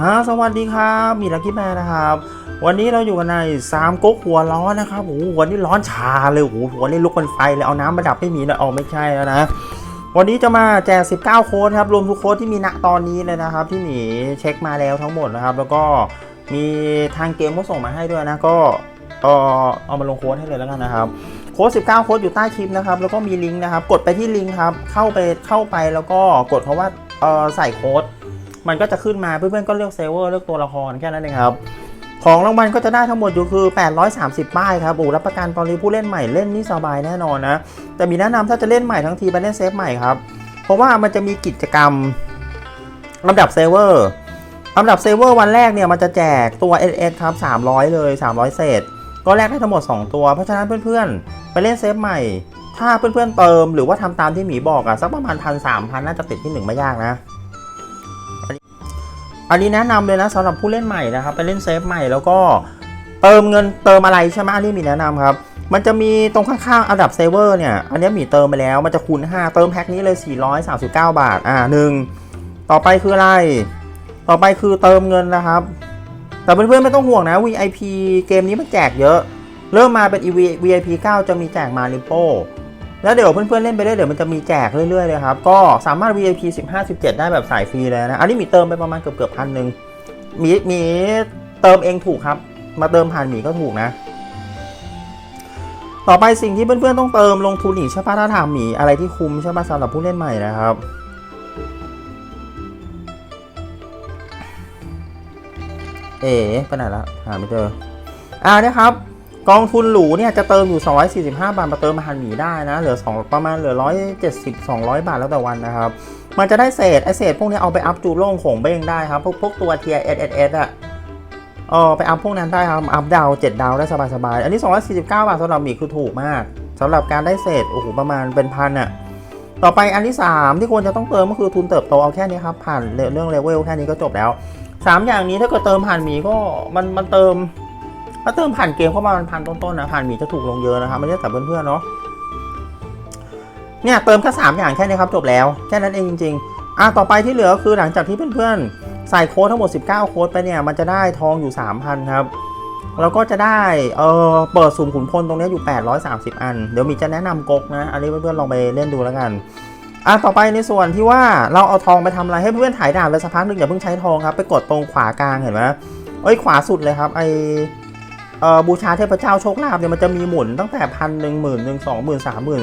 ฮะสวัสดีครับ มีลัคกี้แบร์นะครับ วันนี้เราอยู่กันในสามก๊กหัวร้อนนะครับโอ้โหวันนี้ร้อนชาเลยโอ้โหหัวนี่ลุกเป็นไฟเลยเอาน้ำมาดับไม่มีนะเอาไม่ใช่แล้วนะ วันนี้จะมาแจก 19 โค้ดครับ รวมทุกโค้ดที่มีณตอนนี้เลยนะครับ ที่หมีเช็คมาแล้วทั้งหมดนะครับ แล้วก็มีทางเกมก็ส่งมาให้ด้วยนะ ก็เออเอามาลงโค้ดให้เลยแล้วกันนะครับ โค้ด 19 โค้ดอยู่ใต้คลิปนะครับ แล้วก็มีลิงก์นะครับ กดไปที่ลิงก์ครับ เข้าไปเข้าไปแล้วก็กดเพราะว่าเออใส่โค้ด มันก็จะขึ้นมาเพื่อนๆก็เลือกเซเวอร์เลือกตัวละครแค่นั้นเองครับ ของรางวัลก็จะได้ทั้งหมดอยู่คือ 830 ป้ายครับโอ้รับประกันตอนนี้ผู้เล่นใหม่เล่นนี่สบายแน่นอนนะ แต่มีแนะนำถ้าจะเล่นใหม่ทั้งทีไปเล่นเซฟใหม่ครับ เพราะว่ามันจะมีกิจกรรมลำดับเซเวอร์ลำดับเซเวอร์วันแรกเนี่ยมันจะแจกตัว SS ครับ 300 เลย 300 เศษ ก็แลกได้ทั้งหมด 2 ตัว เพราะฉะนั้นเพื่อนๆ ไปเล่นเซฟใหม่ ถ้าเพื่อนๆเติมหรือว่าทำตามที่หมีบอกอะสักประมาณพันสามพันน่าจะติดที่ 1 ไม่ยากนะอันนี้ อันนี้แนะนำเลยนะสำหรับผู้เล่นใหม่นะครับ ไปเล่นเซฟใหม่แล้วก็เติมเงินเติมอะไรใช่ไหมอันนี้มีแนะนำครับ มันจะมีตรงข้างๆอันดับเซเวอร์เนี่ย อันนี้มีเติมไปแล้ว มันจะคูณ 5 เติมแพ็คนี้เลย 439 บาท อ่าหนึ่งต่อไปคืออะไร ต่อไปคือเติมเงินนะครับ แต่เพื่อนๆไม่ต้องห่วงนะ VIP เกมนี้มันแจกเยอะ เริ่มมาเป็น EV VIP 9 จะมีแจกมาริโป้ แล้วเดี๋ยวเพื่อนๆเล่นไปเรื่อยเดี๋ยวมันจะมีแจกเรื่อยๆเลยครับ ก็สามารถ VIP 15 17 ได้แบบสายฟรีเลยนะ อันนี้มีเติมไปประมาณเกือบเกือบพันหนึ่งมีมีเติมเองถูกครับ มาเติมผ่านหมีก็ถูกนะ ต่อไปสิ่งที่เพื่อนๆต้องเติมลงทุนอีกใช่ปะถ้าถามหมีอะไรที่คุ้มใช่ปะสำหรับผู้เล่นใหม่นะครับเอ๋ไปไหนละหาไม่เจออ่าเนี่ยครับ กองทุนหรูเนี่ยจะเติมอยู่ 245 บาทมาเติมมาหันหมีได้นะ เหลือ 2 ประมาณเหลือ 170 200 บาทแล้วแต่วันนะครับ มันจะได้เศษไอเศษพวกนี้เอาไปอัพจูโล่งโขงเบ้งได้ครับ พวกพวกตัวเทีย S S S อสอะเออไปอัพพวกนั้นได้ครับ อัพดาว7ดาวได้สบายๆ อันนี้ 249 บาทสำหรับหมีคือถูกมากสำหรับการได้เศษโอ้โหประมาณเป็นพันอะต่อไปอันที่ 3 ที่ควรจะต้องเติมก็คือทุนเติบโตเอาแค่นี้ครับผ่านเรื่องเลเวลแค่นี้ก็จบแล้ว 3 อย่างนี้ถ้าเกิดเติมผ่านหมีก็มันมันเติม ถ้าเติมผ่านเกมเข้ามามันพันต้นๆนะผ่านหมีจะถูกลงเยอะนะครับไม่ใช่แต่เพื่อนๆเนาะเนี่ยเติมแค่สามอย่างแค่นี้ครับจบแล้วแค่นั้นเองจริงๆอะต่อไปที่เหลือคือหลังจากที่เพื่อนๆใส่โค้ดทั้งหมด 19 โค้ดไปเนี่ยมันจะได้ทองอยู่ 3,000 ครับแล้วก็จะได้เออเปิดสุ่มขุนพลตรงนี้อยู่ 830 อัน เดี๋ยวมีจะแนะนำกกนะ อันนี้เพื่อนๆลองไปเล่นดูแล้วกันอะต่อไปในส่วนที่ว่าเราเอาทองไปทำอะไรให้เพื่อนๆถ่ายดานไปสักพักหนึ่งอย่าเพิ่งใช้ทองครับ ไปกดตรงขวากลางเห็นไหมเอ้ยขวาสุดเลยครับไอ บูชาเทพเจ้าโชคลาภเนี่ยมันจะมีหมุนตั้งแต่พันหนึ่งหมื่นหนึ่งสองหมื่นสามหมื่น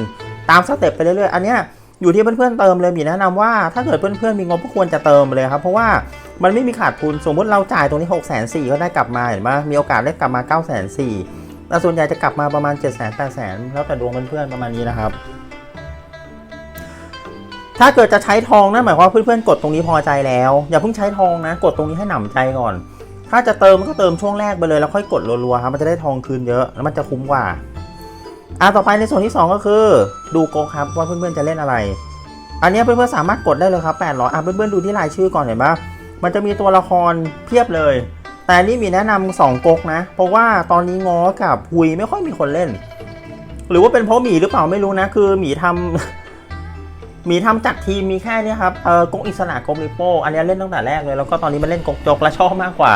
ตามสเต็ปไปเรื่อยๆ อันเนี้ยอยู่ที่เพื่อนๆเติมเลยมีแนะนำว่าถ้าเกิดเพื่อนๆมีงบก็ควรจะเติมเลยครับเพราะว่ามันไม่มีขาดทุนสมมติเราจ่ายตรงนี้6กแสนสี่ก็ได้กลับมาเห็นไหมมีโอกาสได้กลับมา9ก้าแสนสี่แต่ส่วนใหญ่จะกลับมาประมาณ7จ็ดแสนแปดแสนแล้วแต่ดวงเพื่อนๆประมาณนี้นะครับถ้าเกิดจะใช้ทองนั่นหมายความว่าเพื่อนๆกดตรงนี้พอใจแล้ว อย่าเพิ่งใช้ทองนะ กดตรงนี้ให้หนำใจก่อน ถ้าจะเติมก็เติมช่วงแรกไปเลยแล้วค่อยกดรัวๆครับมันจะได้ทองคืนเยอะแล้วมันจะคุ้มกว่าอะต่อไปในส่วนที่ 2 ก็คือ ดูโกครับว่าเพื่อนๆจะเล่นอะไร อันนี้เพื่อนๆสามารถกดได้เลยครับ800อะเพื่อนๆดูที่รายชื่อก่อนเห็นปะมันจะมีตัวละครเพียบเลย แต่นี่มีแนะนำสองก๊กนะ เพราะว่าตอนนี้ง้อกับหุยไม่ค่อยมีคนเล่น หรือว่าเป็นเพราะหมีหรือเปล่าไม่รู้นะ คือหมีทำหมีทำจัดทีมมีแค่นี้ครับเออก๊กอิสระก๊กลิโป้อันนี้เล่นตั้งแต่แรกเลยแล้วก็ตอนนี้มันเล่นก๊กจกและชอบมากกว่า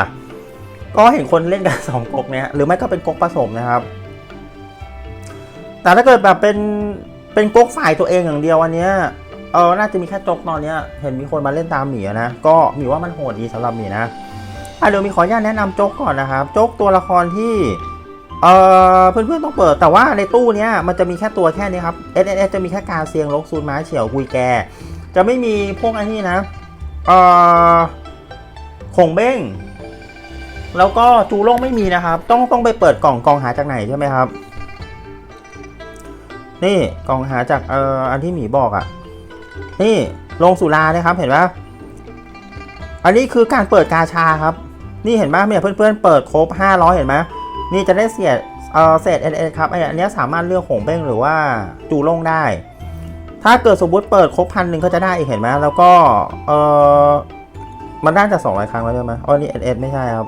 ก็เห็นคนเล่นกันสองก๊กเนี่ยหรือไม่ก็เป็นก๊กผสมนะครับ แต่ถ้าเกิดแบบเป็นเป็นก๊กฝ่ายตัวเองอย่างเดียวอันเนี้ยเออ น่าจะมีแค่จกตอนเนี้ยเห็นมีคนมาเล่นตามหมีนะ ก็หมีว่ามันโหดดีสำหรับหมีนะอะเดี๋ยวมีขออนุญาตแนะนำจกก่อนนะครับ จกตัวละครที่เออเพื่อนๆต้องเปิด แต่ว่าในตู้เนี้ยมันจะมีแค่ตัวแค่นี้ครับ S S S จะมีแค่การเซียงลกซูนม้าเฉียวกุยแก จะไม่มีพวกไอ้นี่นะ เออขงเบ้ง แล้วก็จูโล่งไม่มีนะครับ ต้องต้องไปเปิดกล่องกล่องหาจากไหนใช่ไหมครับ นี่กล่องหาจากเอ่ออันที่หมีบอกอะ่ะ นี่ลงสุรานะครับเห็นไหมอันนี้คือการเปิดกาชาครับ นี่เห็นไหมเนี่ยเพื่อนๆเปิดครบ 500 เห็นไหมนี่จะได้เสียเออเศษเอเครับไออันนี้สามารถเลือกหงเบ้งหรือว่าจูโล่งได้ ถ้าเกิดสมมติเปิดครบพันหนึ่งก็จะได้อีกเห็นไหมแล้วก็เออมันได้จาก200 ครั้งแล้วใช่ไหมอ๋อนี่เอเไม่ใช่ครับ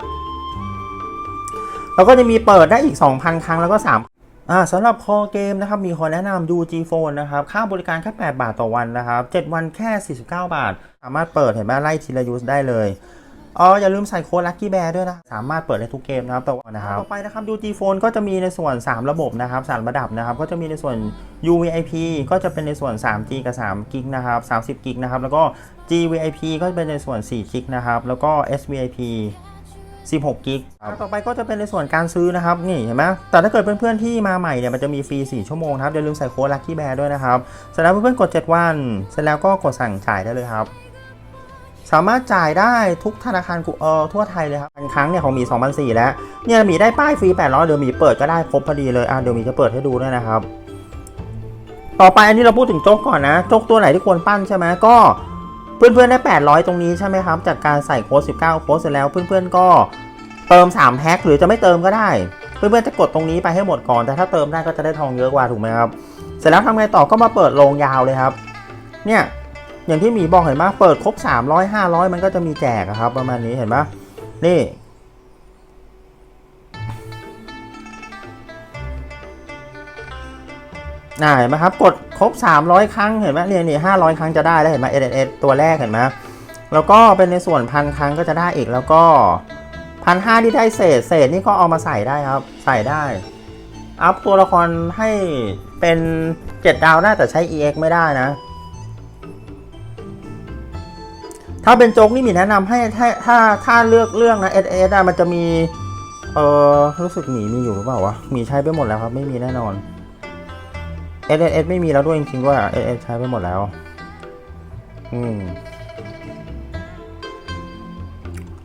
แล้วก็จะมีเปิดได้อีก 2,000 ครั้งแล้วก็ 3อ่าสำหรับคอเกมนะครับมีขอแนะนำ UG Phone นะครับ ค่าบริการแค่ 8 บาทต่อวันนะครับ 7 วันแค่ 49 บาท สามารถเปิดเห็นไหมไล่ทีละยูสได้เลยอ๋ออย่าลืมใส่โค้ด Lucky Bear ด้วยนะ สามารถเปิดได้ทุกเกมนะครับต่อวันนะครับต่อไปนะครับ UG Phone ก็จะมีในส่วน 3 ระบบนะครับ3ระดับนะครับ ก็จะมีในส่วน UVIP ก็จะเป็นในส่วน 3G กับ3 g ิกนะครับ30 g ิกนะครับแล้วก็ GVIP ก็จะเป็นในส่วน4 g ิกนะครับแล้วก็ SVIP 16กิกต่อไปก็จะเป็นในส่วนการซื้อนะครับนี่เห็นไหมแต่ถ้าเกิดเพื่อนๆที่มาใหม่เนี่ยมันจะมีฟรี 4 ชั่วโมงครับอย่าลืมใส่โค้ด Lucky Bear ด้วยนะครับเสร็จแล้วเพื่อนๆกด 7 วัน เสร็จแล้วก็กดสั่งจ่ายได้เลยครับ สามารถจ่ายได้ทุกธนาคารกูเออทั่วไทยเลยครับพันครั้งเนี่ยของมี2,004แล้วเนี่ยมีได้ป้ายฟรี800เดี๋ยวมีเปิดก็ได้ครบพอดีเลยอะเดี๋ยวมีจะเปิดให้ดูด้วยนะครับต่อไปอันนี้เราพูดถึงโจ๊กก่อนนะโจ๊กตัวไหนที่ควรปั้นใช่ไหมก็ เพื่อนๆได้ 800 ตรงนี้ใช่ไหมครับ จากการใส่โค้ด19 โค้ดเสร็จแล้วเพื่อนๆก็เติม 3 แพ็คหรือจะไม่เติมก็ได้ เพื่อนๆจะกดตรงนี้ไปให้หมดก่อน แต่ถ้าเติมได้ก็จะได้ทองเยอะกว่าถูกไหมครับ เสร็จแล้วทำไงต่อก็มาเปิดโรงยาวเลยครับ เนี่ยอย่างที่หมีบอกเห็นไหมเปิดครบ 300 500 มันก็จะมีแจกครับ ประมาณนี้เห็นไหมนี่ น่าเห็นไหมครับกดครบ 300 ครั้งเห็นไหมเนี่ยนี่500ครั้งจะได้แล้วเห็นไหม S S ตัวแรกเห็นไหมแล้วก็เป็นในส่วนพันครั้งก็จะได้อีกแล้วก็พันห้าที่ได้เศษเศษนี่ก็เอามาใส่ได้ครับ ใส่ได้ อัพตัวละครให้เป็น7ดดาวได้แต่ใช้ EX ไม่ได้นะ ถ้าเป็นโจ๊กนี่มีแนะนำให้ถ้าถ้าถ้าเลือกเรื่องนะ S S อะมันจะมี เออรู้สึกหมีมีอยู่หรือเปล่าวะหมีใช้ไปหมดแล้วครับ ไม่มีแน่นอน S S S ไม่มีแล้วด้วยจริงๆด้วย S S ใช้ไปหมดแล้ว อืม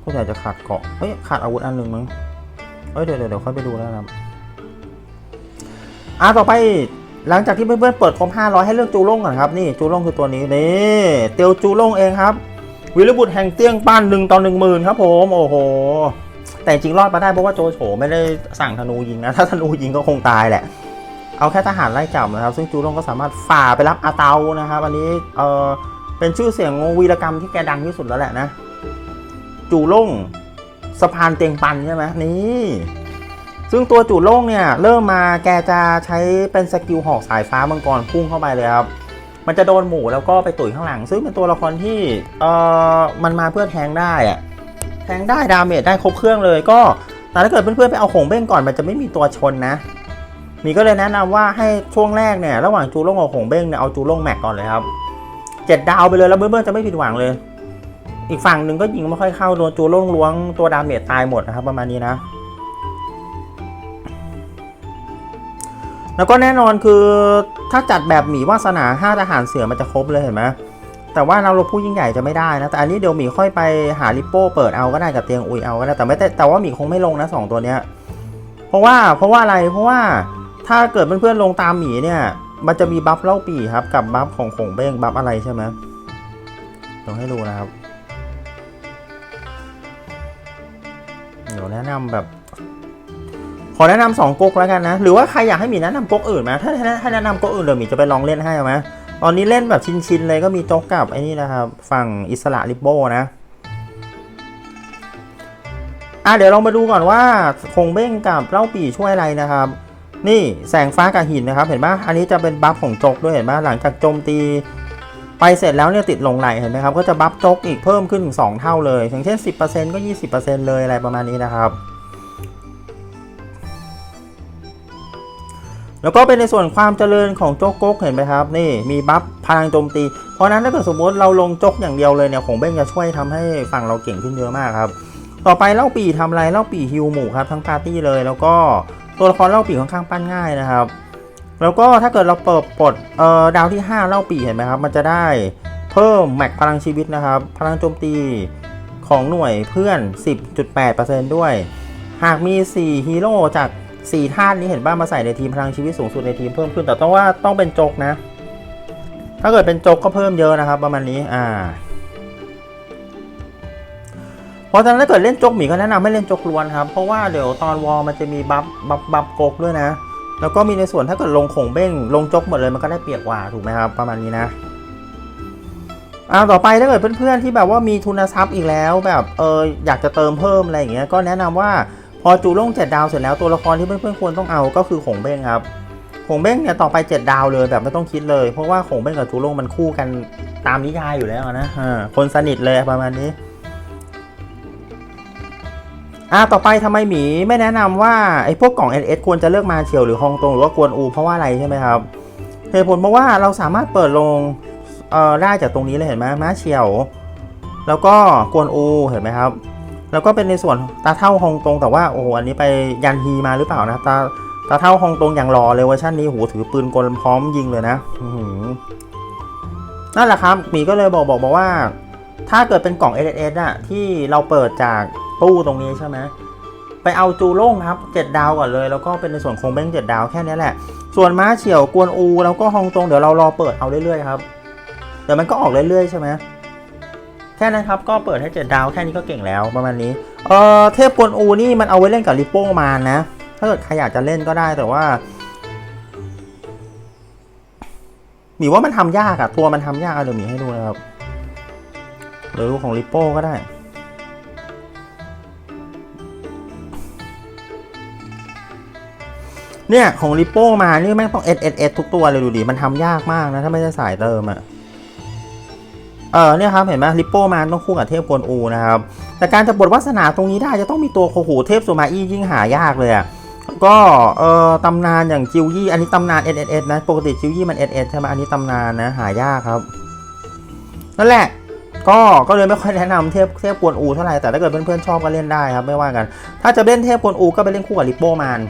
ก็อยากจะขาดเกาะเอ้ยขาดอาวุธอันหนึ่งมั้งเอ้ยเดี๋ยวเดี๋ยวเดี๋ยวค่อยไปดูแล้วนะครับอะต่อไปหลังจากที่เพื่อนๆเปิดครบ500 ให้เลือกจูล่งก่อนครับ นี่จูล่งคือตัวนี้นี่เตียวจูล่งเองครับ วิรบุตรแห่งเตียงป้านหนึ่งต่อหนึ่งหมื่นครับ ผมโอ้โห แต่จริงรอดมาได้เพราะว่าโจโฉไม่ได้สั่งธนูยิงนะ ถ้าธนูยิงก็คงตายแหละ เอาแค่ทหารไล่จับนะครับ ซึ่งจูล่งก็สามารถฝ่าไปรับอาเตานะครับอันนี้เออเป็นชื่อเสียงวีรกรรมที่แกดังที่สุดแล้วแหละนะ จูล่งสะพานเตียงปันใช่ไหมนี่ซึ่งตัวจูล่งเนี่ยเริ่มมาแกจะใช้เป็นสกิลหอกสายฟ้ามังกรพุ่งเข้าไปเลยครับมันจะโดนหมูแล้วก็ไปตุ๋ยข้างหลัง ซึ่งเป็นตัวละครที่เออมันมาเพื่อแทงได้อะแทงได้ดาเมจได้ครบเครื่องเลยก็แต่ถ้าเกิดเพื่อนๆไปเอาของเบ้งก่อนมันจะไม่มีตัวชนนะ มีก็เลยแนะนำว่าให้ช่วงแรกเนี่ยระหว่างจูโล่งกับของเบ้งเนี่ยเอาจูโล่งแม็กก่อนเลยครับเจ็ดดาวไปเลยแล้วเพื่อจะไม่ผิดหวังเลย อีกฝั่งหนึ่งก็ยิงไม่ค่อยเข้าโดนจูโล่งล้วงตัวดาเมจตายหมดนะครับ ประมาณนี้นะ แล้วก็แน่นอนคือถ้าจัดแบบหมีวาสนาห้าทหารเสือมันจะครบเลยเห็นไหมแต่ว่าเราลบผู้ยิ่งใหญ่จะไม่ได้นะ แต่อันนี้เดี๋ยวหมีค่อยไปหาลิปโป้เปิดเอาก็ได้กับเตียงอุยเอาก็ได้แต่ไม่แต่แต่ว่าหมีคงไม่ลงนะสองตัวเนี้ยเพราะว่าเพราะว่าอะไรเพราะว่า ถ้าเกิดเพื่อนๆลงตามหมีเนี่ย มันจะมีบัฟเล่าปีครับ กับบัฟของขงเบ้งบัฟอะไรใช่ไหมเดี๋ยวให้ดูนะครับ เดี๋ยวแนะนำแบบ ขอแนะนำสองก๊กแล้วกันนะ หรือว่าใครอยากให้หมีแนะนำก๊กอื่นไหมถ้าถ้าถ้แนะนำก๊กอื่นเดี๋ยวหมีจะไปลองเล่นให้เอาไหมตอนนี้เล่นแบบชินๆเลยก็มีโจ๊กกับไอ้นี่นะครับ ฝั่งอิสระลิปโบนะอะเดี๋ยวลองมาดูก่อนว่าคงเบ้งกับเล่าปี่ช่วยอะไรนะครับ นี่แสงฟ้ากับหินนะครับ เห็นไหมอันนี้จะเป็นบัฟของโจกด้วยเห็นไหมหลังจากโจมตี ไปเสร็จแล้วเนี่ยติดลงไหลเห็นไหมครับก็จะบัฟโจกอีกเพิ่มขึ้นถึง2เท่าเลย อย่างเช่น 10%ก็ 20%เลยอะไรประมาณนี้นะครับ แล้วก็เป็นในส่วนความเจริญของโจ๊กก๊กเห็นไหมครับนี่มีบัฟพลังโจมตี เพราะนั้นถ้าเกิดสมมติเราลงโจกอย่างเดียวเลยเนี่ยของเบ้งจะช่วยทำให้ฝั่งเราเก่งขึ้นเยอะมากครับต่อไปเล่าปีทำอะไรเล่าปีฮิวหมู่ครับทั้งปาร์ตี้เลยแล้วก็ ตัวละครเล่าปีค่อนข้างปั้นง่ายนะครับ แล้วก็ถ้าเกิดเราเปิดปลดเอ่อดาวที่ 5 เล่าปีเห็นไหมครับ มันจะได้เพิ่มแม็กพลังชีวิตนะครับ พลังโจมตีของหน่วยเพื่อน 10.8%ด้วย หากมี 4 ฮีโร่จาก 4 ท่านนี้เห็นบ้างมาใส่ในทีมพลังชีวิตสูงสุดในทีมเพิ่มขึ้นแต่ต้องว่าต้องเป็นโจกนะ ถ้าเกิดเป็นโจกก็เพิ่มเยอะนะครับ ประมาณนี้อ่า เพราะฉะนั้นถ้าเกิดเล่นจกหมีก็แนะนำให้เล่นจกล้วนครับ เพราะว่าเดี๋ยวตอนวอลมันจะมีบัฟบัฟบัฟกกด้วยนะ แล้วก็มีในส่วนถ้าเกิดลงของเบ้งลงจกหมดเลยมันก็ได้เปรียบกว่าถูกไหมครับ ประมาณนี้นะอ่าต่อไปถ้าเกิดเพื่อนๆที่แบบว่ามีทุนทรัพย์อีกแล้ว แบบเอออยากจะเติมเพิ่มอะไรอย่างเงี้ยก็แนะนำว่าพอจูลงเจ็ดดาวเสร็จแล้วตัวละครที่เพื่อนๆควรต้องเอาก็คือของเบ้งครับของเบ้งเนี่ยต่อไปเจ็ดดาวเลยแบบไม่ต้องคิดเลย เพราะว่าของเบ้งกับจูลงมันคู่กันตามนิยายอยู่แล้วนะคนสนิทเลยประมาณนี้ อ่าต่อไปทำไมหมีไม่แนะนำว่าไอ้พวกกล่อง NS ควรจะเลือกมาเฉียวหรือฮองตงหรือว่ากวนอูเพราะว่าอะไรใช่ไหมครับเหตุผลเพราะว่าเราสามารถเปิดลงเอ่อได้จากตรงนี้เลยเห็นไหมมาเฉียว แล้วก็กวนอูเห็นไหมครับ แล้วก็เป็นในส่วนตาเท่าฮองตงแต่ว่าโอ้โหอันนี้ไปยันฮีมาหรือเปล่านะตาตาเท่าฮองตงอย่างรอเลยเวอร์ชันนี้โหถือปืนกลพร้อมยิงเลยนะนั่นแหละครับหมีก็เลยบอกบอกบอกว่า ถ้าเกิดเป็นกล่อง NS อะที่เราเปิดจาก ตู้ตรงนี้ใช่ไหมไปเอาจูโล่งครับเจ็ดดาวก่อนเลย แล้วก็เป็นในส่วนคงเบ้งเจ็ดดาวแค่นี้แหละ ส่วนม้าเฉียวกวนอู แล้วก็ฮองตงเดี๋ยวเรารอเปิดเอาเรื่อยๆครับ เดี๋ยวมันก็ออกเรื่อยๆใช่ไหมแค่นั้นครับก็เปิดให้เจ็ดดาวแค่นี้ก็เก่งแล้วประมาณนี้ เออเทพกวนอูนี่มันเอาไว้เล่นกับริปโป้มานนะ ถ้าเกิดใครอยากจะเล่นก็ได้แต่ว่าหมีว่ามันทำยากอะตัวมันทำยากอะเดี๋ยวหมีให้ดูนะครับหรือของริปโป้ก็ได้ เนี่ยของริปโป้มานี่แม่งต้อง S S S ทุกตัวเลยดูดิมันทำยากมากนะถ้าไม่ใช่สายเติมอะเออเนี่ยครับเห็นไหมริปโป้มาต้องคู่กับเทพกวนอูนะครับแต่การจะบทวาสนาตรงนี้ได้จะต้องมีตัวโคหูเทพสุมาอี้ยิ่งหายากเลยอะก็เออตำนานอย่างจิวยี่อันนี้ตำนาน S S S นะปกติจิวยี่มัน S S ใช่ไหมอันนี้ตำนานนะหายากครับนั่นแหละก็ก็เลยไม่ค่อยแนะนำเทพเทพกวนอูเท่าไหร่แต่ถ้าเกิดเพื่อนๆชอบก็เล่นได้ครับไม่ว่ากัน ถ้าจะเล่นเทพกวนอูก็ไปเล่นคู่กับริปโป้มาน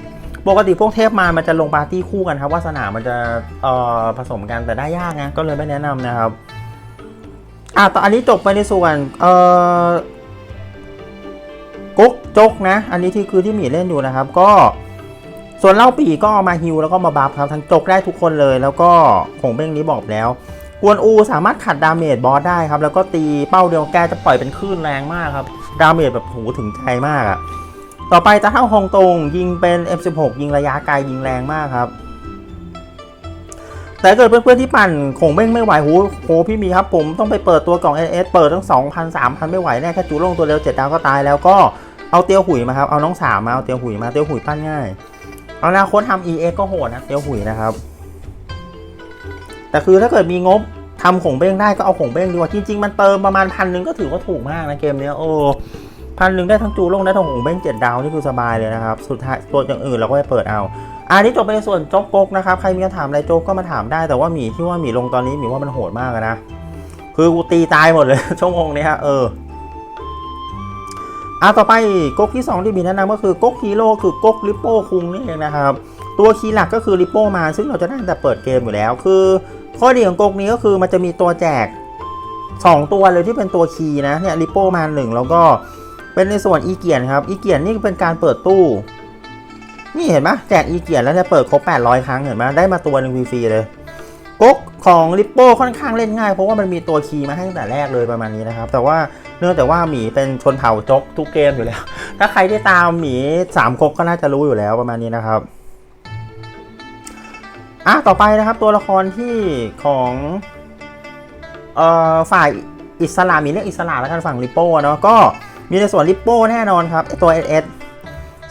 ปกติพวกเทพมามันจะลงปาร์ตี้คู่กันครับวาสนามันจะเอ่อผสมกันแต่ได้ยากนะก็เลยไม่แนะนำนะครับอะตอนอันนี้จบไปในส่วนเอ่อกุ๊กจกนะ อันนี้ที่คือที่หมีเล่นอยู่นะครับ ก็ส่วนเล่าปีก็เอามาฮิวแล้วก็มาบัฟครับทั้งจกได้ทุกคนเลย แล้วก็ของเบ้งนี้บอกแล้วกวนอูสามารถขัดดาเมจบอสได้ครับ แล้วก็ตีเป้าเดียวแกจะปล่อยเป็นคลื่นแรงมากครับ ดาเมจแบบโหถึงใจมากอะ ต่อไปตาเท่าฮองตงยิงเป็น F16 ยิงระยะไกลยิงแรงมากครับ แต่เกิดเพื่อนๆที่ปั่นคงเบ้งไม่ไหวโหโหพี่มีครับผมต้องไปเปิดตัวกล่อง NS เปิดตั้ง 2,000 3,000 ไม่ไหวแน่แค่จูลงตัวเร็ว 7 ดาวก็ตายแล้วก็เอาเตียวหุยมาครับ เอาน้องสามมาเอาเตียวหุยมาเตียวหุยปั้นง่าย เอาอนาคตทำ EX ก็โหดนะเตียวหุยนะครับ แต่คือถ้าเกิดมีงบทำของเบ้งได้ก็เอาของเบ้งดีกว่าจริงๆมันเติมประมาณพันหนึ่งก็ถือว่าถูกมากนะเกมเนี้ยโอ้ พันหนึ่งได้ทั้งจูลงได้ทั้งของเบ้งเจ็ดดาวนี่คือสบายเลยนะครับ สุดท้ายตัวอย่างอื่นเราก็ไปเปิดเอาอันนี้จบไปในส่วนโจ๊กโก๊กนะครับ ใครมีคำถามอะไรโจ๊กก็มาถามได้ แต่ว่าหมีที่ว่าหมีลงตอนนี้หมีว่ามันโหดมากนะ คือกูตีตายหมดเลยชั่วโมงนี้ยเอออะต่อไปก๊กที่ 2 ที่มีแนะนำก็คือก๊กฮีโร่คือก๊กลิปโป้คุงนี่เองนะครับ ตัวคีย์หลักก็คือริปโป้มา ซึ่งเราจะได้แต่เปิดเกมอยู่แล้ว คือ ข้อดีของก๊กนี้ก็คือมันจะมีตัวแจก 2 ตัวเลยที่เป็นตัวคีย์นะเนี่ยริปโป้มาหนึ่งแล้วก็ เป็นในส่วนอีเกียนครับอีเกียนนี่เป็นการเปิดตู้ นี่เห็นไหมแจกอีเกียนแล้วจะเปิดครบ 800 ครั้งเห็นไหมได้มาตัวหนึ่งฟรีเลยก๊กของริปโป้ค่อนข้างเล่นง่ายเพราะว่ามันมีตัวคีย์มาให้ตั้งแต่แรกเลยประมาณนี้นะครับ แต่ว่าเนื่องจากว่าหมีเป็นชนเผ่าจกทุกเกมอยู่แล้ว ถ้าใครได้ตามหมีสามก๊กก็น่าจะรู้อยู่แล้วประมาณนี้นะครับอะต่อไปนะครับตัวละครที่ของเอ่อฝ่ายอิสระมีเรียกอิสระแล้วกันฝั่งริปโป้เนาะก็ มีในส่วนริปโป้แน่นอนครับไอตัว SS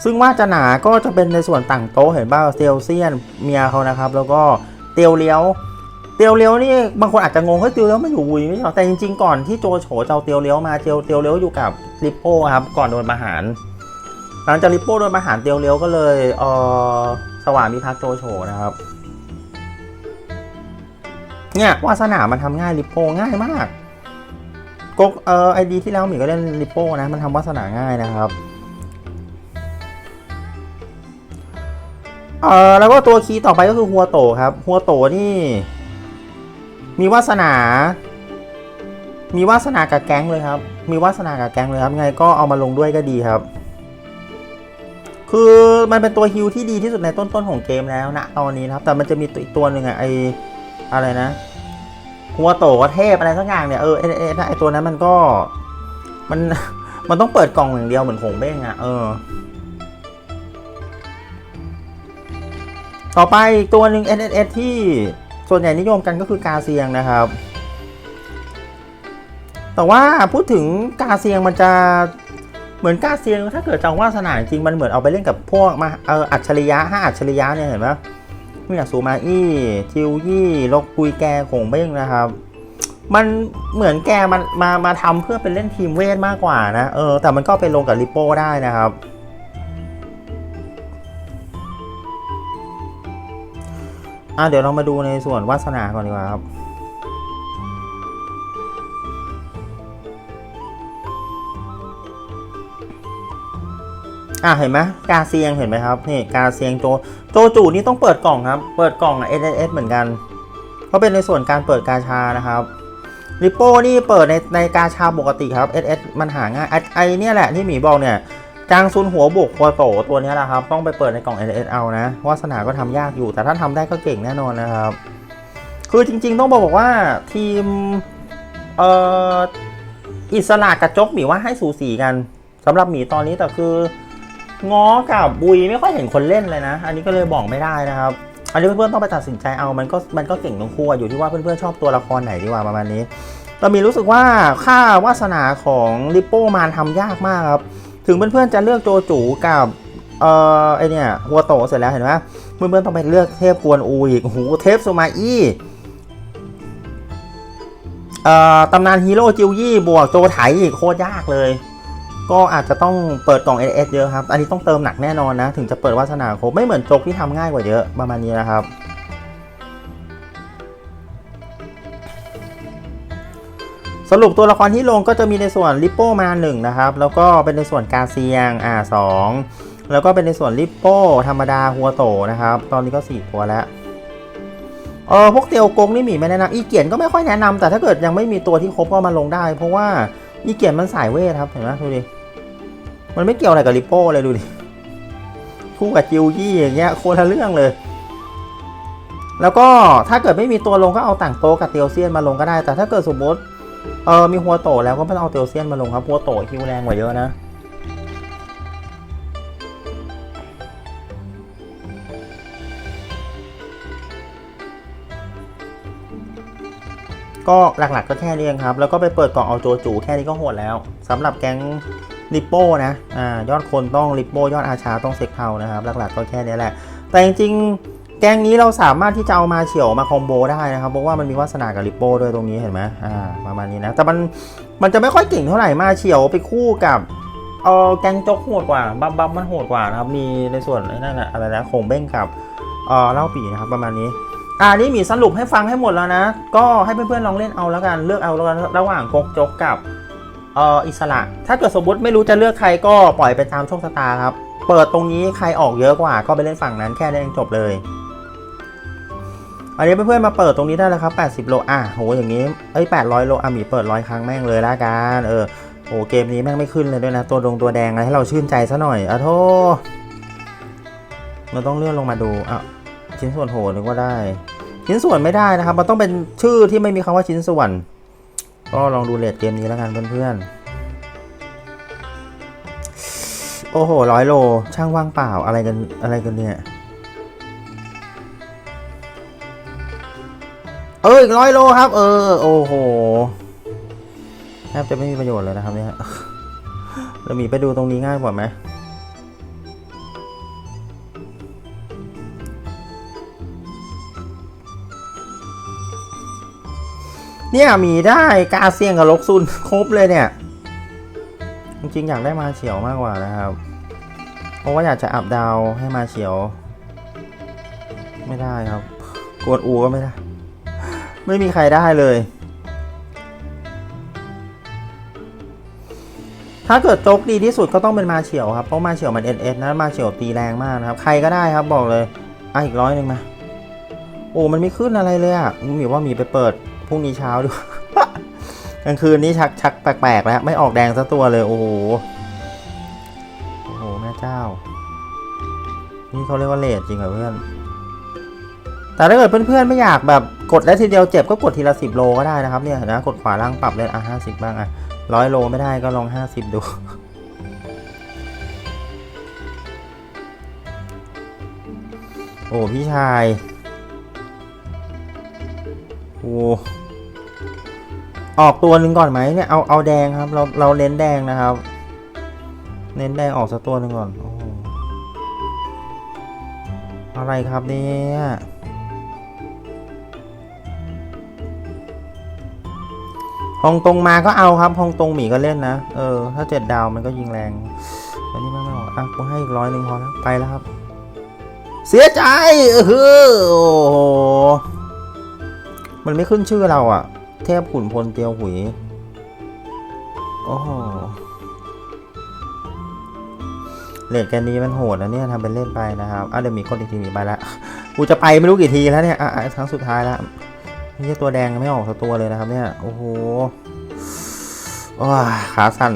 ซึ่งว่าจะหนาก็จะเป็นในส่วนต่างโต๊ะเห็นบ้างเซลเซียนเมียเขานะครับ แล้วก็เตียวเลี้ยวเตียวเลี้ยวนี่บางคนอาจจะงงเฮ้ยเตียวเลี้ยวไม่อยู่วุยไม่ใช่หรอแต่จริงๆก่อนที่โจโฉจะเอาเตียวเลี้ยวมาเตียวเตียวเลี้ยวอยู่กับริปโป้ครับก่อนโดนประหาร หลังจากริปโป้โดนประหารเตียวเลี้ยวก็เลยเออสว่างมีพักโจโฉนะครับเนี่ยวาสนามันทำง่ายริปโป้ง่ายมาก กกเอ่อไอดีที่แล้วหมีก็เล่นริปโป้นะ มันทำวาสนาง่ายนะครับเอ่อแล้วก็ตัวคีย์ต่อไปก็คือหัวโตครับหัวโตนี่ มีวาสนา มีวาสนากับแก๊งเลยครับ มีวาสนากับแก๊งเลยครับไงก็เอามาลงด้วยก็ดีครับ คือมันเป็นตัวฮิลที่ดีที่สุดในต้นๆของเกมแล้วนะตอนนี้นะครับ แต่มันจะมีตัวอีกตัวหนึ่งอะไออะไรนะ หัวโตเทพอะไรสักอย่างเนี่ยเออไอไอไอไอตัวนั้นมันก็มันมันต้องเปิดกล่องอย่างเดียวเหมือนผงเบ้งอะเออ ต่อไปตัวหนึ่ง NSS ที่ส่วนใหญ่นิยมกันก็คือกาเซียงนะครับ แต่ว่าพูดถึงกาเซียงมันจะเหมือนกาเซียงถ้าเกิดจะเอาวาสนาจริงมันเหมือนเอาไปเล่นกับพวกมาเอออัจฉริยะห้าอัจฉริยะเนี่ยเห็นไหม มีอย่างซูมาอี้ทิวยี่ลกกุยแกของเบ้งนะครับ มันเหมือนแกมันมามาทำเพื่อเป็นเล่นทีมเวทมากกว่านะเออแต่มันก็ไปลงกับลิโป้ได้นะครับอะเดี๋ยวเรามาดูในส่วนวาสนาก่อนดีกว่าครับ อะเห็นไหมกาเซียงเห็นไหมครับนี่กาเซียงโจโจจูนี่ต้องเปิดกล่องครับ เปิดกล่องเอสเอสเหมือนกันก็เป็นในส่วนการเปิดกาชานะครับริปโป้นี่เปิดในในกาชาปกติครับ SS มันหาง่ายไอไอเนี่ยแหละที่หมีบอกเนี่ยจางซุนหัวบุกควโตตัวนี้แหละครับ ต้องไปเปิดในกล่อง SS เอานะวาสนาก็ทำยากอยู่ แต่ถ้าทำได้ก็เก่งแน่นอนนะครับ คือจริง ๆ ต้องบอกว่าทีมเอ่ออิสระกับจกหมีว่าให้สูสีกันสำหรับหมีตอนนี้แต่คือ ง้อกับบุยไม่ค่อยเห็นคนเล่นเลยนะ อันนี้ก็เลยบอกไม่ได้นะครับ อันนี้เพื่อนๆต้องไปตัดสินใจเอา มันก็มันก็เก่งทั้งคู่อยู่ที่ว่าเพื่อนๆชอบตัวละครไหนดีกว่าประมาณนี้เรามีรู้สึกว่าค่าวาสนาของลิปโป้มานทำยากมากครับ ถึงเพื่อนๆจะเลือกโจจูกับเอ่อไอเนี่ยหัวโตเสร็จแล้วเห็นไหมเพื่อนๆต้องไปเลือกเทพกวนอูอีกโหเทพโซมาอี้เอ่อตำนานฮีโร่จิวยี่บวกโจไถอีกโคตรยากเลย ก็อาจจะต้องเปิดกล่อง SS เยอะครับ อันนี้ต้องเติมหนักแน่นอนนะ ถึงจะเปิดวาสนาครบ ไม่เหมือนโจกที่ทำง่ายกว่าเยอะประมาณนี้นะครับ สรุปตัวละครที่ลงก็จะมีในส่วนลิปโปมาหนึ่งนะครับ แล้วก็เป็นในส่วนกาเซียงอ่าสองแล้วก็เป็นในส่วนลิปโปธรรมดาหัวโตนะครับ ตอนนี้ก็สี่ตัวแล้วเออพวกเตียวกงนี่มีไม่แนะนำอีเกียนก็ไม่ค่อยแนะนำแต่ถ้าเกิดยังไม่มีตัวที่ครบก็มาลงได้ เพราะว่าอีเกียนมันสายเวทครับเห็นไหมดูดิ มันไม่เกี่ยวอะไรกับลิปโป้เลยดูดิ คู่กับจิวยี่อย่างเงี้ยโคนละเรื่องเลย แล้วก็ถ้าเกิดไม่มีตัวลงก็เอาต่างโตกับเตียวเซียนมาลงก็ได้ แต่ถ้าเกิดสมมติเออมีหัวโตแล้วก็ไม่ต้องเอาเตียวเซียนมาลงครับหัวโตฮิวแรงกว่าเยอะนะก็หลักๆก็แค่นี้เองครับ แล้วก็ไปเปิดกล่องเอาโจจูแค่นี้ก็โหดแล้วสำหรับแก๊ง ริปโป้นะอ่ายอดคนต้องริปโป้ยอดอาชาต้องเซ็กเทานะครับหลักๆก็แค่นี้แหละ แต่จริงๆแกงนี้เราสามารถที่จะเอามาเฉียวมาคอมโบได้นะครับเพราะว่ามันมีวาสนากับริปโป้ด้วยตรงนี้เห็นไหมอ่าประมาณนี้นะแต่มันมันจะไม่ค่อยเก่งเท่าไหร่มาเฉียวไปคู่กับเออแกงจกโหดกว่าบัมบัมมันโหดกว่านะครับมีในส่วนนั่นอะอะไรนะโคงเบ้งกับเออเล่าปีนะครับประมาณนี้อ่านี่มีสรุปให้ฟังให้หมดแล้วนะ ก็ให้เพื่อนๆลองเล่นเอาแล้วกันเลือกเอาแล้วกันระหว่างกกจกกับ เอ่ออิสระ ถ้าเกิดสมมติไม่รู้จะเลือกใครก็ปล่อยไปตามโชคชะตาครับ เปิดตรงนี้ใครออกเยอะกว่าก็ไปเล่นฝั่งนั้นแค่นี้เองจบเลยอันนี้เพื่อนๆมาเปิดตรงนี้ได้แล้วครับ 80 โลอะโหอย่างนี้เอ้ย800 โลอะมีเปิดร้อยครั้งแม่งเลยละกันเออโหเกมนี้แม่งไม่ขึ้นเลยด้วยนะ ตัวดงตัวแดงอะไรให้เราชื่นใจซะหน่อยอะโทเราต้องเลื่อนลงมาดูอะชิ้นส่วนโหนึกว่าได้ ชิ้นส่วนไม่ได้นะครับ มันต้องเป็นชื่อที่ไม่มีคำว่าชิ้นส่วน ก็ลองดูเลทเกมนี้แล้วกันเพื่อนๆ โอ้โหร้อยโล ช่างว่างเปล่าอะไรกันอะไรกันเนี่ย เอออีกร้อยโลครับ เออ โอ้โหแทบจะไม่มีประโยชน์เลยนะครับเนี่ยเรามีไปดูตรงนี้ง่ายกว่าไหม เนี่ยมีได้กาเซียงกับลกซุนครบเลยเนี่ย จริงๆอยากได้มาเฉียวมากกว่านะครับ เพราะว่าอยากจะอับดาวให้มาเฉียว ไม่ได้ครับกดอูก็ไม่ได้ ไม่มีใครได้เลย ถ้าเกิดโจ๊กดีที่สุดก็ต้องเป็นมาเฉียวครับเพราะมาเฉียวมันเอเอ็นะมาเฉียวตีแรงมากนะครับ ใครก็ได้ครับบอกเลยอะอีกร้อยหนึ่งมาโอ้มันไม่ขึ้นอะไรเลยอะมีว่ามีไปเปิด พรุ่งนี้เช้าดูกลางคืนนี้ชักชักแปลกๆแล้ว ไม่ออกแดงสักตัวเลย โอ้โห โอ้โห แม่เจ้า นี่เขาเรียกว่าเลทจริงเหรอเพื่อน แต่ถ้าเกิดเพื่อนๆไม่อยากแบบกดแล้วทีเดียวเจ็บก็กดทีละสิบโลก็ได้นะครับเนี่ยนะ กดขวาล่างปรับเลยอะห้าสิบบ้างอะร้อยโลไม่ได้ก็ลองห้าสิบดูโอ้พี่ชาย โอ้ ออกตัวหนึ่งก่อนไหมเนี่ยเอาเอาแดงครับ เราเราเน้นแดงนะครับ เน้นแดงออกสักตัวหนึ่งก่อนโอ้อะไรครับเนี่ยฮองตรงมาก็เอาครับฮองตรงหมีก็เล่นนะ เออ ถ้าเจ็ดดาวมันก็ยิงแรงอันนี้ไม่ไม่ออกอะกูให้อีกร้อยหนึ่งพอแล้วไปแล้วครับ เสียใจเออโอ้โหมันไม่ขึ้นชื่อเราอะ เทพขุนพลเตียวหุยโอ้โหเลดแกนนี้มันโหดนะเนี่ยทำเป็นเล่นไปนะครับอะเดี๋ยวมีคนอีกทีมีไปละกูจะไปไม่รู้กี่ทีแล้วเนี่ยอะครั้งสุดท้ายแล้วนี่ตัวแดงไม่ออกสักตัวเลยนะครับ เนี่ยโอ้โหว้าขาสั่น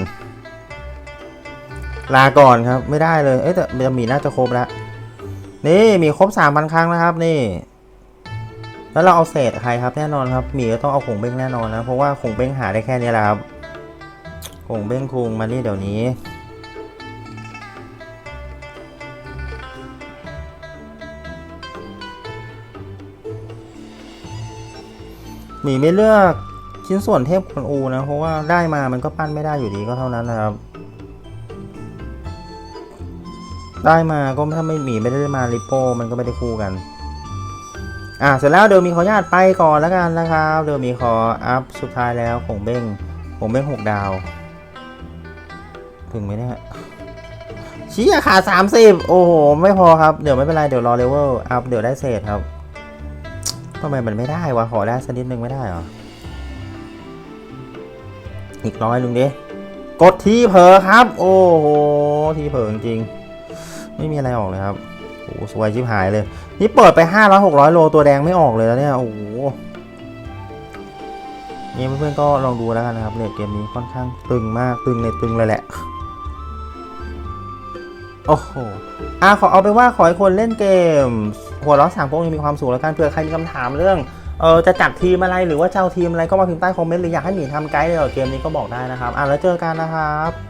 ลาก่อนครับ ไม่ได้เลย เอ้ยแต่จะมีน่าจะครบแล้วนี่มีครบสามพันครั้งนะครับ นี่ แล้วเราเอาเศษใครครับแน่นอนครับหมีก็ต้องเอาขงเบ้งแน่นอนนะเพราะว่าขงเบ้งหาได้แค่นี้แหละครับขงเบ้งคุงมานี่เดี๋ยวนี้หมีไม่เลือกชิ้นส่วนเทพกวนอูนะ เพราะว่าได้มามันก็ปั้นไม่ได้อยู่ดีก็เท่านั้นนะครับ ได้มาก็ถ้าไม่หมีไม่ได้มาริโป้มันก็ไม่ได้คู่กัน อะเสร็จแล้วเดี๋ยวมีขออนุญาตไปก่อนแล้วกันนะครับเดี๋ยวมีขออัพสุดท้ายแล้วของเบ้งของเบ้งหกดาว ถึงไหมเนี่ยชี้ขาดสามสิบโอ้โห ไม่พอครับ เดี๋ยวไม่เป็นไร เดี๋ยวรอเลเวลอัพเดี๋ยวได้เศษครับทำไมมันไม่ได้วะ ขอได้สักนิดนึงไม่ได้หรอ อีกร้อยลุงดิ กดทีเผลอครับ โอ้โห ทีเผลอจริง ไม่มีอะไรออกเลยครับ โอ้สวยชิบหายเลย นี่เปิดไปห้าร้อยหกร้อยโลตัวแดงไม่ออกเลยแล้วเนี่ย โอ้โหนี่เพื่อนๆก็ลองดูแล้วกันนะครับเลดเกมนี้ค่อนข้างตึงมากตึงเลยตึงเลยแหละ โอ้โหอะขอเอาไปว่าขอให้คนเล่นเกม หัวร้อนสามโป๊กยังมีความสุขแล้วกันเผื่อใครมีคำถามเรื่องเออจะจัดทีมอะไรหรือว่าเจะเอาทีมอะไรก็มาพิมพ์ใต้คอมเมนต์หรืออยากให้หมีทำไกด์เกี่ยวกับเกมนี้ก็บอกได้นะครับอะแล้วเจอกันนะครับ